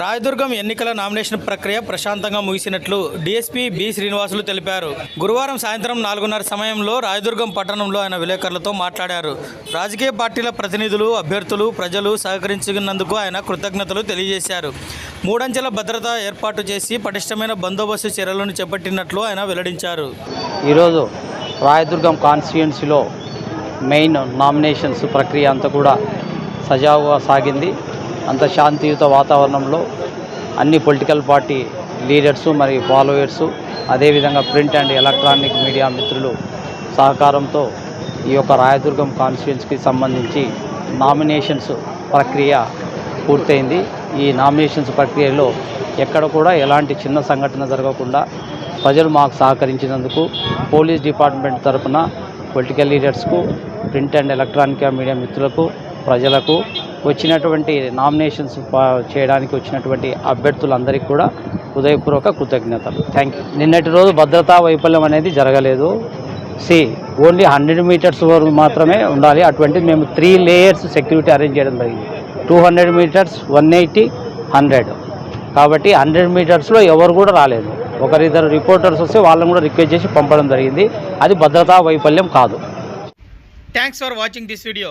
రాయదుర్గం ఎన్నికల నామినేషన్ ప్రక్రియ ప్రశాంతంగా ముగిసినట్లు డీఎస్పీ బి శ్రీనివాసులు తెలిపారు. గురువారం సాయంత్రం నాలుగున్నర సమయంలో రాయదుర్గం పట్టణంలో ఆయన విలేకరులతో మాట్లాడారు. రాజకీయ పార్టీల ప్రతినిధులు అభ్యర్థులు ప్రజలు సహకరించినందుకు ఆయన కృతజ్ఞతలు తెలియజేశారు. మూడంచెల భద్రత ఏర్పాటు చేసి పటిష్టమైన బందోబస్తు చర్యలను చేపట్టినట్లు ఆయన వెల్లడించారు. ఈరోజు రాయదుర్గం కాన్స్టిట్యుయెన్సీలో మెయిన్ నామినేషన్స్ ప్రక్రియ అంతా కూడా సజావుగా సాగింది. అంత శాంతియుత వాతావరణంలో అన్ని పొలిటికల్ పార్టీ లీడర్సు మరియు ఫాలోయర్సు అదేవిధంగా ప్రింట్ అండ్ ఎలక్ట్రానిక్ మీడియా మిత్రులు సహకారంతో ఈ యొక్క రాయదుర్గం కాన్స్టిట్యుయెన్సీకి సంబంధించి నామినేషన్స్ ప్రక్రియ పూర్తయింది. ఈ నామినేషన్స్ ప్రక్రియలో ఎక్కడ కూడా ఎలాంటి చిన్న సంఘటన జరగకుండా ప్రజలు మాకు సహకరించినందుకు పోలీస్ డిపార్ట్మెంట్ తరపున పొలిటికల్ లీడర్స్కు ప్రింట్ అండ్ ఎలక్ట్రానిక్ మీడియా మిత్రులకు ప్రజలకు వచ్చినటువంటి నామినేషన్స్ చేయడానికి వచ్చినటువంటి అభ్యర్థులందరికీ కూడా హృదయపూర్వక కృతజ్ఞతలు. థ్యాంక్ యూ నిన్నటి రోజు భద్రతా వైఫల్యం అనేది జరగలేదు. సి ఓన్లీ హండ్రెడ్ మీటర్స్ వరకు మాత్రమే ఉండాలి. అటువంటి మేము త్రీ లేయర్స్ సెక్యూరిటీ అరేంజ్ చేయడం జరిగింది. Two hundred meters one eighty hundred కాబట్టి హండ్రెడ్ మీటర్స్లో ఎవరు కూడా రాలేదు. ఒకరిద్దరు రిపోర్టర్స్ వస్తే వాళ్ళని కూడా రిక్వెస్ట్ చేసి పంపడం జరిగింది. అది భద్రతా వైఫల్యం కాదు. Thanks for watching this video